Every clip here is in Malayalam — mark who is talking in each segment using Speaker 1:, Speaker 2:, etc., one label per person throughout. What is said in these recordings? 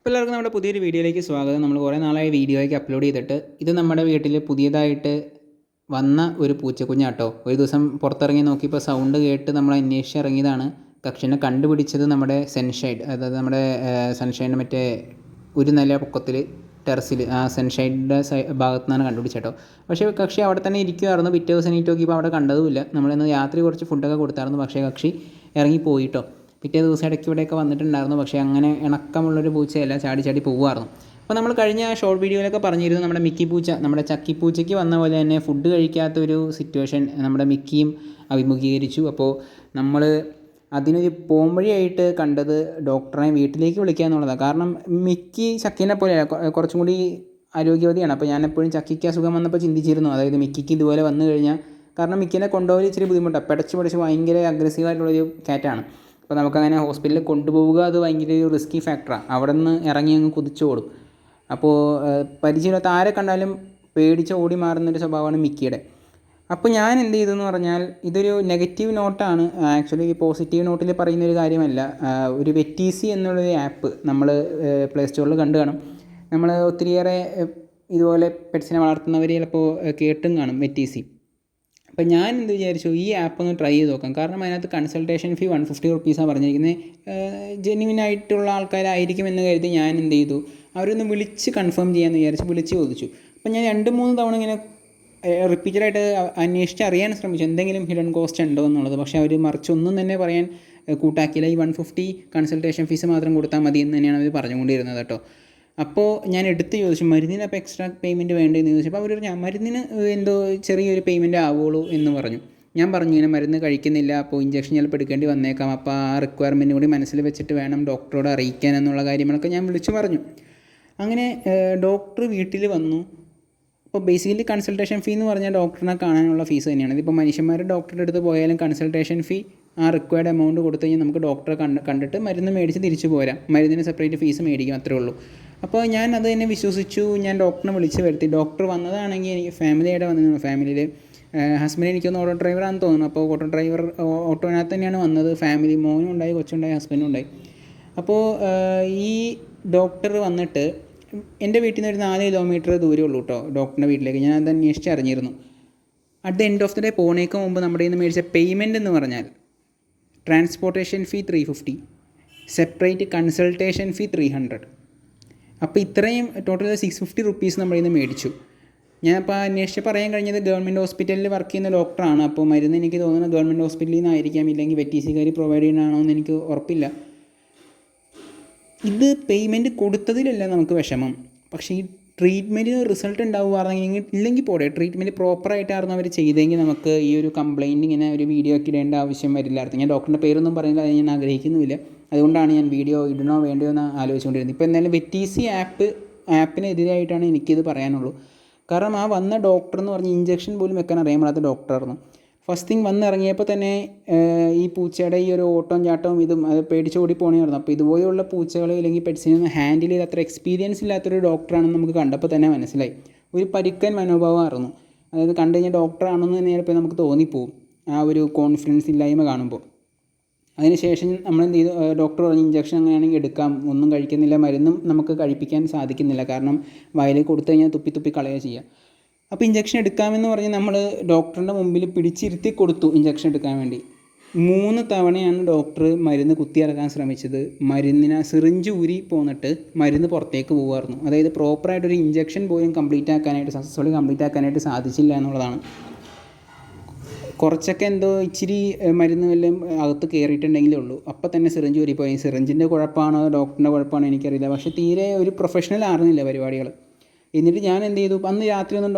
Speaker 1: അപ്പോൾ എല്ലാവർക്കും നമ്മുടെ പുതിയൊരു വീഡിയോയിലേക്ക് സ്വാഗതം. നമ്മൾ കുറേ നാളായി വീഡിയോയ്ക്ക് അപ്ലോഡ് ചെയ്തിട്ട് ഇത് നമ്മുടെ വീട്ടിൽ പുതിയതായിട്ട് വന്ന ഒരു പൂച്ചക്കുഞ്ഞാട്ടോ. ഒരു ദിവസം പുറത്തിറങ്ങി നോക്കിയപ്പോൾ സൗണ്ട് കേട്ട് നമ്മൾ അന്വേഷിച്ച് ഇറങ്ങിയതാണ്. കക്ഷിനെ കണ്ടുപിടിച്ചത് നമ്മുടെ സൺഷൈഡ് അതായത് നമ്മുടെ സൺഷൈഡിന്റെ മറ്റേ ഒരു നില പൊക്കത്തിൽ ടെറസിൽ ആ സൺഷൈഡിന്റെ ഭാഗത്തു നിന്നാണ് കണ്ടുപിടിച്ചേട്ടോ. പക്ഷേ കക്ഷി അവിടെ തന്നെ ഇരിക്കുമായിരുന്നു പിറ്റേ ദിവസം നീറ്റ് നോക്കിയപ്പോൾ അവിടെ കണ്ടതുമില്ല. നമ്മളിന്ന് രാത്രി കുറച്ച് ഫുഡൊക്കെ കൊടുത്തായിരുന്നു. പക്ഷേ കക്ഷി ഇറങ്ങി പോയിട്ടോ പിറ്റേ ദിവസം ഇടയ്ക്ക് ഇവിടെയൊക്കെ വന്നിട്ടുണ്ടായിരുന്നു. പക്ഷേ അങ്ങനെ ഇണക്കമുള്ളൊരു പൂച്ചയല്ല ചാടി ചാടി പോകുമായിരുന്നു അപ്പോൾ നമ്മൾ കഴിഞ്ഞ ഷോർട്ട് വീഡിയോയിലൊക്കെ പറഞ്ഞിരുന്നു നമ്മുടെ മിക്കി പൂച്ച നമ്മുടെ ചക്കി പൂച്ചയ്ക്ക് വന്ന പോലെ തന്നെ ഫുഡ് കഴിക്കാത്തൊരു സിറ്റുവേഷൻ നമ്മുടെ മിക്കിയും അഭിമുഖീകരിച്ചു. അപ്പോൾ നമ്മൾ അതിനൊരു പോംവഴിയായിട്ട് കണ്ടത് ഡോക്ടറെ വീട്ടിലേക്ക് വിളിക്കുക എന്നുള്ളതാണ്. കാരണം മിക്കി ചക്കിനെ പോലെയല്ല കുറച്ചും കൂടി ആരോഗ്യവതിയാണ്. അപ്പോൾ ഞാൻ എപ്പോഴും ചക്കിക്ക് അസുഖം വന്നപ്പോൾ ചിന്തിച്ചിരുന്നു. അതായത് മിക്കിക്ക് ഇതുപോലെ വന്നു കഴിഞ്ഞാൽ കാരണം മിക്കിനെ കൊണ്ടുപോകാൻ ഇച്ചിരി ബുദ്ധിമുട്ടാണ്. പിടച്ച് പിടച്ച് ഭയങ്കര അഗ്രസീവായിട്ടുള്ളൊരു കാറ്റാണ് അപ്പോൾ നമുക്കങ്ങനെ ഹോസ്പിറ്റലിൽ കൊണ്ടുപോവുക അത് ഭയങ്കര ഒരു റിസ്കി ഫാക്ടറാണ് അവിടെ നിന്ന് ഇറങ്ങി അങ്ങ് കുതിച്ചോടും അപ്പോൾ പരിചയമില്ലാത്ത ആരെ കണ്ടാലും പേടിച്ച് ഓടി മാറുന്നൊരു സ്വഭാവമാണ് മിക്കിയുടെ. അപ്പോൾ ഞാൻ എന്ത് ചെയ്തെന്ന് പറഞ്ഞാൽ ഇതൊരു നെഗറ്റീവ് നോട്ടാണ് ആക്ച്വലി പോസിറ്റീവ് നോട്ടിൽ പറയുന്ന ഒരു കാര്യമല്ല. ഒരു വെറ്റീസി എന്നുള്ളൊരു ആപ്പ് നമ്മൾ പ്ലേ സ്റ്റോറിൽ കണ്ടു കാണും. നമ്മൾ ഒത്തിരിയേറെ ഇതുപോലെ പെറ്റ്സിനെ വളർത്തുന്നവർ ചിലപ്പോൾ കേട്ടും കാണും വെറ്റീസി. അപ്പം ഞാൻ എന്ത് വിചാരിച്ചു ഈ ആപ്പ് ഒന്ന് ട്രൈ ചെയ്ത് നോക്കാം. കാരണം അതിനകത്ത് കൺസൾട്ടേഷൻ ഫീ വൺ ഫിഫ്റ്റി റുപ്പീസാണ് പറഞ്ഞിരിക്കുന്നത് ജെന്യുവിൻ ആയിട്ടുള്ള ആൾക്കാരായിരിക്കും എന്ന് കരുതി ഞാൻ എന്ത് ചെയ്തു? അവരൊന്ന് വിളിച്ച് കൺഫേം ചെയ്യാമെന്ന് വിചാരിച്ച് വിളിച്ച് ചോദിച്ചു. അപ്പോൾ ഞാൻ രണ്ട് മൂന്ന് തവണ ഇങ്ങനെ റിപ്പീറ്റഡായിട്ട് അന്വേഷിച്ച് അറിയാൻ ശ്രമിച്ചു. എന്തെങ്കിലും ഹിഡൻ കോസ്റ്റ് ഉണ്ടോ എന്നുള്ളത്. പക്ഷേ അവർ മറിച്ച് ഒന്നും തന്നെ പറയാൻ കൂട്ടാക്കിയില്ല. ഈ വൺ ഫിഫ്റ്റി കൺസൾട്ടേഷൻ ഫീസ് മാത്രം കൊടുത്താൽ മതി എന്ന് തന്നെയാണ് അവർ പറഞ്ഞുകൊണ്ടിരുന്നത് കേട്ടോ. അപ്പോൾ ഞാൻ എടുത്ത് ചോദിച്ചു മരുന്നിന് അപ്പോൾ എക്സ്ട്രാ പേയ്മെന്റ് വേണ്ടതെന്ന് ചോദിച്ചപ്പോൾ അവർ പറഞ്ഞു മരുന്നിന് എന്തോ ചെറിയൊരു പേയ്മെന്റ് ആവുള്ളൂ എന്ന് പറഞ്ഞു. ഞാൻ പറഞ്ഞു ഇങ്ങനെ മരുന്ന് കഴിക്കുന്നില്ല അപ്പോൾ ഇഞ്ചക്ഷൻ ചിലപ്പോൾ എടുക്കേണ്ടി വന്നേക്കാം. അപ്പോൾ ആ റിക്വയർമെന്റ് കൂടി മനസ്സിൽ വെച്ചിട്ട് വേണം ഡോക്ടറോട് അറിയിക്കാൻ എന്നുള്ള കാര്യങ്ങളൊക്കെ ഞാൻ വിളിച്ചു പറഞ്ഞു. അങ്ങനെ ഡോക്ടർ വീട്ടിൽ വന്നു. ഇപ്പോൾ ബേസിക്കലി കൺസൾട്ടേഷൻ ഫീ എന്ന് പറഞ്ഞാൽ ഡോക്ടറിനെ കാണാനുള്ള ഫീസ് തന്നെയാണ്. ഇതിപ്പോൾ മനുഷ്യന്മാർ ഡോക്ടറുടെ അടുത്ത് പോയാലും കൺസൾട്ടേഷൻ ഫീ ആ റിക്വയർഡ് എമൗണ്ട് കൊടുത്തു കഴിഞ്ഞാൽ നമുക്ക് ഡോക്ടറെ കണ്ട് കണ്ടിട്ട് മരുന്ന് മേടിച്ച് തിരിച്ചു പോരാം. മരുന്നിന് സെപ്പറേറ്റ് ഫീസ് മേടിക്കും അത്രേ ഉള്ളൂ. അപ്പോൾ ഞാൻ അത് തന്നെ വിശ്വസിച്ചു. ഞാൻ ഡോക്ടറിനെ വിളിച്ച് വരുത്തി. ഡോക്ടർ വന്നതാണെങ്കിൽ എനിക്ക് ഫാമിലിയായിട്ട് വന്നിരുന്നു. ഫാമിലിയിൽ ഹസ്ബൻഡ് എനിക്കൊന്ന് ഓട്ടോ ഡ്രൈവറാണെന്ന് തോന്നുന്നു. അപ്പോൾ ഓട്ടോ ഡ്രൈവർ ഓട്ടോനകത്ത് തന്നെയാണ് വന്നത്. ഫാമിലി മോനും ഉണ്ടായി കൊച്ചുണ്ടായി ഹസ്ബൻഡും ഉണ്ടായി. അപ്പോൾ ഈ ഡോക്ടർ വന്നിട്ട് എന്റെ വീട്ടിൽ നിന്ന് ഒരു നാല് കിലോമീറ്റർ ദൂരമേ ഉള്ളൂ കേട്ടോ ഡോക്ടറിന്റെ വീട്ടിലേക്ക്. ഞാൻ അത് അന്വേഷിച്ച് അറിഞ്ഞിരുന്നു. At the end of the day പോണേക്ക് മുമ്പ് നമ്മുടെ ഇന്ന് മേടിച്ച പേയ്മെന്റ് എന്ന് പറഞ്ഞാൽ transportation fee three fifty separate consultation fee three hundred അപ്പോൾ ഇത്രയും ടോട്ടൽ സിക്സ് ഫിഫ്റ്റി റുപ്പീസ് നമ്മൾ ഇന്ന് മേടിച്ചു. ഞാൻ അപ്പോൾ അന്വേഷിച്ച് പറയാൻ കഴിഞ്ഞത് ഗവൺമെന്റ് ഹോസ്പിറ്റലിൽ വർക്ക് ചെയ്യുന്ന ഡോക്ടറാണ് അപ്പോൾ മരുന്ന് എനിക്ക് തോന്നുന്നത് ഗവൺമെന്റ് ഹോസ്പിറ്റലിൽ നിന്നായിരിക്കാം. ഇല്ലെങ്കിൽ വെറ്റീസിക്കാർ പ്രൊവൈഡ് ചെയ്യണമെന്ന് എനിക്ക് ഉറപ്പില്ല. ഇത് പേയ്മെന്റ് കൊടുത്തതിലല്ല നമുക്ക് വിഷമം. പക്ഷേ ഈ ട്രീറ്റ്മെന്റിന് റിസൾട്ട് ഉണ്ടാവുകയാണെങ്കിൽ ഇല്ലെങ്കിൽ പോടെ ട്രീറ്റ്മെന്റ് പ്രോപ്പറായിട്ടായിരുന്നു അവർ ചെയ്തെങ്കിൽ നമുക്ക് ഈ ഒരു കംപ്ലയിന്റ് ഇങ്ങനെ ഒരു വീഡിയോ ഒക്കെ ഇടേണ്ട ആവശ്യം വരില്ലായിരുന്നു. ഞാൻ ഡോക്ടറിന്റെ പേരൊന്നും പറയുന്നില്ല അത് ഞാൻ ആഗ്രഹിക്കുന്നുമില്ല. അതുകൊണ്ടാണ് ഞാൻ വീഡിയോ ഇടണോ വേണ്ടോ എന്ന് ആലോചിച്ചുകൊണ്ടിരുന്നത്. ഇപ്പോൾ എന്തായാലും വെറ്റീസി ആപ്പ് ആപ്പിനെതിരായിട്ടാണ് എനിക്കിത് പറയാനുള്ളൂ. കാരണം ആ വന്ന ഡോക്ടർ എന്ന് പറഞ്ഞ് ഇഞ്ചക്ഷൻ പോലും വെക്കാൻ അറിയാൻ പാടാത്ത ഡോക്ടറായിരുന്നു ഫസ്റ്റ് തിങ് വന്നിറങ്ങിയപ്പോൾ തന്നെ ഈ പൂച്ചയുടെ ഈ ഒരു ഓട്ടവും ചാട്ടവും ഇതും അത് പേടിച്ചോടി പോകണമായിരുന്നു അപ്പോൾ ഇതുപോലെയുള്ള പൂച്ചകൾ അല്ലെങ്കിൽ പെറ്റ്സിനെ ഹാൻഡിൽ ചെയ്ത് അത്ര എക്സ്പീരിയൻസ് ഇല്ലാത്തൊരു ഡോക്ടറാണെന്ന് നമുക്ക് കണ്ടപ്പോൾ തന്നെ മനസ്സിലായി. ഒരു പരുക്കൻ മനോഭാവമായിരുന്നു. അതായത് കണ്ടു കഴിഞ്ഞാൽ ഡോക്ടറാണെന്ന് തന്നെ ചിലപ്പോൾ നമുക്ക് തോന്നിപ്പോവും ആ ഒരു കോൺഫിഡൻസ് ഇല്ലായ്മ കാണുമ്പോൾ. അതിനുശേഷം നമ്മൾ എന്ത് ചെയ്തു? ഡോക്ടർ പറഞ്ഞു ഇഞ്ചക്ഷൻ അങ്ങനെയാണെങ്കിൽ എടുക്കാം. ഒന്നും കഴിക്കുന്നില്ല മരുന്നും നമുക്ക് കഴിപ്പിക്കാൻ സാധിക്കുന്നില്ല. കാരണം വയലിൽ കൊടുത്തു കഴിഞ്ഞാൽ തുപ്പി തുപ്പി കളയുക ചെയ്യുക അപ്പോൾ ഇഞ്ചക്ഷൻ എടുക്കാമെന്ന് പറഞ്ഞ് നമ്മൾ ഡോക്ടറിന്റെ മുമ്പിൽ പിടിച്ചിരുത്തി കൊടുത്തു ഇഞ്ചക്ഷൻ എടുക്കാൻ വേണ്ടി. മൂന്ന് തവണയാണ് ഡോക്ടർ മരുന്ന് കുത്തിയിറക്കാൻ ശ്രമിച്ചത്. മരുന്നിനെ സിറിഞ്ച് ഊരി പോന്നിട്ട് മരുന്ന് പുറത്തേക്ക് പോകുമായിരുന്നു അതായത് പ്രോപ്പറായിട്ടൊരു ഇഞ്ചക്ഷൻ പോലും കംപ്ലീറ്റ് ആക്കാനായിട്ട് സക്സസ്ഫുള്ളി കംപ്ലീറ്റ് ആക്കാനായിട്ട് സാധിച്ചില്ല എന്നുള്ളതാണ്. കുറച്ചൊക്കെ എന്തോ ഇച്ചിരി മരുന്ന് വല്ലതും അകത്ത് കയറിയിട്ടുണ്ടെങ്കിലേ ഉള്ളൂ. അപ്പോൾ തന്നെ സിറിഞ്ച് ഊരിപ്പോയി. സിറിഞ്ചിന്റെ കുഴപ്പമാണോ? ഡോക്ടറിന്റെ കുഴപ്പമാണോ എനിക്കറിയില്ല. പക്ഷേ തീരെ ഒരു പ്രൊഫഷണൽ ആയിരുന്നില്ല പരിപാടികൾ എന്നിട്ട് ഞാൻ എന്ത് ചെയ്തു? അന്ന് രാത്രി ഒന്നും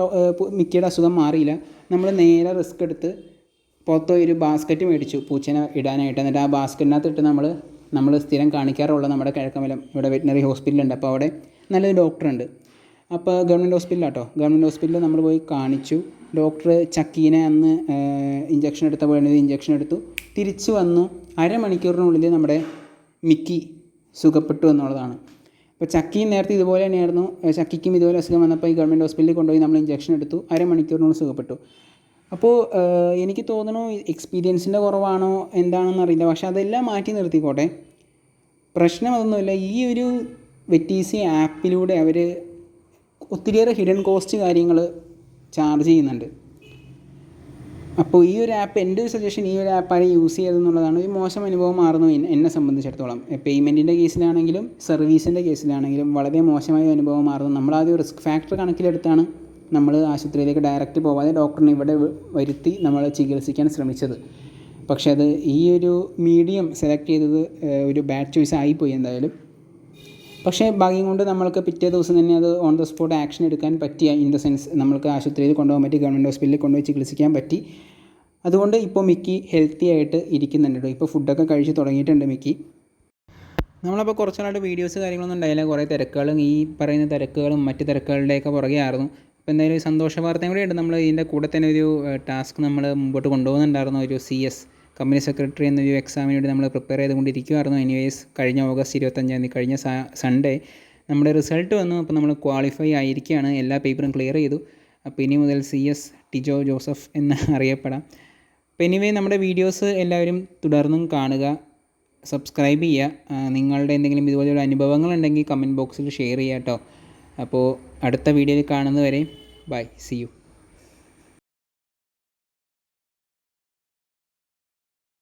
Speaker 1: മിക്കയുടെ അസുഖം മാറിയില്ല. നമ്മൾ നേരെ റിസ്ക് എടുത്ത് പുറത്ത് ഒരു ബാസ്ക്കറ്റ് മേടിച്ചു പൂച്ചനെ ഇടാനായിട്ട്. എന്നിട്ട് ആ ബാസ്ക്കറ്റിനകത്ത് ഇട്ട് നമ്മൾ നമ്മൾ സ്ഥിരം കാണിക്കാറുള്ള നമ്മുടെ കിഴക്കമലം ഇവിടെ വെറ്റിനറി ഹോസ്പിറ്റലുണ്ട് അപ്പോൾ അവിടെ നല്ലൊരു ഡോക്ടറുണ്ട് അപ്പോൾ ഗവൺമെന്റ് ഹോസ്പിറ്റലാട്ടോ ഗവൺമെന്റ് ഹോസ്പിറ്റലിൽ നമ്മൾ പോയി കാണിച്ചു. ഡോക്ടർ ചക്കീനെ അന്ന് ഇഞ്ചക്ഷൻ എടുത്ത പോലെ ഇഞ്ചക്ഷൻ എടുത്തു. തിരിച്ചു വന്നു. അരമണിക്കൂറിനുള്ളിൽ നമ്മുടെ മിക്കി സുഖപ്പെട്ടു എന്നുള്ളതാണ്. അപ്പോൾ ചക്കിയും നേരത്തെ ഇതുപോലെ തന്നെയായിരുന്നു. ചക്കിക്കും ഇതുപോലെ അസുഖം വന്നപ്പോൾ ഈ ഗവൺമെന്റ് ഹോസ്പിറ്റലിൽ കൊണ്ടുപോയി നമ്മൾ ഇഞ്ചക്ഷൻ എടുത്തു. അരമണിക്കൂറിനോട് സുഖപ്പെട്ടു. അപ്പോൾ എനിക്ക് തോന്നുന്നു എക്സ്പീരിയൻസിന്റെ കുറവാണോ എന്താണെന്ന് അറിയില്ല. പക്ഷേ അതെല്ലാം മാറ്റി നിർത്തിക്കോട്ടെ. പ്രശ്നം അതൊന്നുമില്ല. ഈ ഒരു വെറ്റീസി ആപ്പിലൂടെ അവർ ഒത്തിരിയേറെ ഹിഡൻ കോസ്റ്റ് കാര്യങ്ങൾ ചാർജ് ചെയ്യുന്നുണ്ട്. അപ്പോൾ ഈ ഒരു ആപ്പ് എന്റെ ഒരു സജഷൻ ഈ ഒരു ആപ്പാണ് യൂസ് ചെയ്തതെന്നുള്ളതാണ് ഒരു മോശം അനുഭവം മാറുന്നു എന്നെ- സംബന്ധിച്ചിടത്തോളം. പേയ്മെന്റിന്റെ കേസിലാണെങ്കിലും സർവീസിന്റെ കേസിലാണെങ്കിലും വളരെ മോശമായ അനുഭവം മാറുന്നു. നമ്മളാദ്യം റിസ്ക് ഫാക്ടർ കണക്കിലെടുത്താണ് നമ്മൾ ആശുപത്രിയിലേക്ക് ഡയറക്റ്റ് പോവാതെ ഡോക്ടറിനെ ഇവിടെ വരുത്തി നമ്മൾ ചികിത്സിക്കാൻ ശ്രമിച്ചത്. പക്ഷേ അത് ഈ ഒരു മീഡിയം സെലക്ട് ചെയ്തത് ഒരു ബാഡ് ചോയ്സ് ആയിപ്പോയി എന്തായാലും. പക്ഷേ ഭാഗ്യം കൊണ്ട് നമ്മൾക്ക് പിറ്റേ ദിവസം തന്നെ അത് ഓൺ ദ സ്പോട്ട് ആക്ഷൻ എടുക്കാൻ പറ്റിയ ഇൻ ദ സെൻസ് നമ്മൾക്ക് ആശുപത്രിയിൽ കൊണ്ടുപോകാൻ പറ്റി ഗവൺമെന്റ് ഹോസ്പിറ്റലിൽ കൊണ്ടുപോയി ചികിത്സിക്കാൻ പറ്റി. അതുകൊണ്ട് ഇപ്പോൾ മിക്കി ഹെൽത്തി ആയിട്ട് ഇരിക്കുന്നുണ്ട് കേട്ടോ. ഇപ്പോൾ ഫുഡൊക്കെ കഴിച്ച് തുടങ്ങിയിട്ടുണ്ട് മിക്കി. നമ്മളപ്പോൾ കുറച്ച് നാളായിട്ട് വീഡിയോസ് കാര്യങ്ങളൊന്നും ഉണ്ടായില്ല. കുറേ തിരക്കുകളും ഈ പറയുന്ന തിരക്കുകളും മറ്റ് തിരക്കുകളുടെയൊക്കെ പുറകെ ആയിരുന്നു. അപ്പോൾ എന്തായാലും ഒരു സന്തോഷ വാർത്തയും കൂടെ ഉണ്ട്. നമ്മൾ ഇതിന്റെ കൂടെ തന്നെ ഒരു ടാസ്ക് നമ്മൾ മുമ്പോട്ട് കൊണ്ടുപോകുന്നുണ്ടായിരുന്നു. ഒരു സി എസ് കമ്പനി സെക്രട്ടറി എന്നൊരു എക്സാമിന് വേണ്ടി നമ്മൾ പ്രിപ്പയർ ചെയ്തുകൊണ്ടിരിക്കുമായിരുന്നു എനിവേസ് കഴിഞ്ഞ ഓഗസ്റ്റ് ഇരുപത്തഞ്ചാം തീയതി കഴിഞ്ഞ സൺഡേ നമ്മുടെ റിസൾട്ട് വന്നു. അപ്പോൾ നമ്മൾ ക്വാളിഫൈ ആയിരിക്കുകയാണ്. എല്ലാ പേപ്പറും ക്ലിയർ ചെയ്തു. അപ്പോൾ ഇനി മുതൽ സി എസ് ടിജോ ജോസഫ് എന്ന് അറിയപ്പെടാം. അപ്പോൾ എനിവേ നമ്മുടെ വീഡിയോസ് എല്ലാവരും തുടർന്നും കാണുക. സബ്സ്ക്രൈബ് ചെയ്യുക. നിങ്ങളുടെ എന്തെങ്കിലും ഇതുപോലെയുള്ള അനുഭവങ്ങളുണ്ടെങ്കിൽ കമന്റ് ബോക്സിൽ ഷെയർ ചെയ്യാം കേട്ടോ. അപ്പോൾ അടുത്ത വീഡിയോയിൽ കാണുന്നവരെ ബൈ സി യു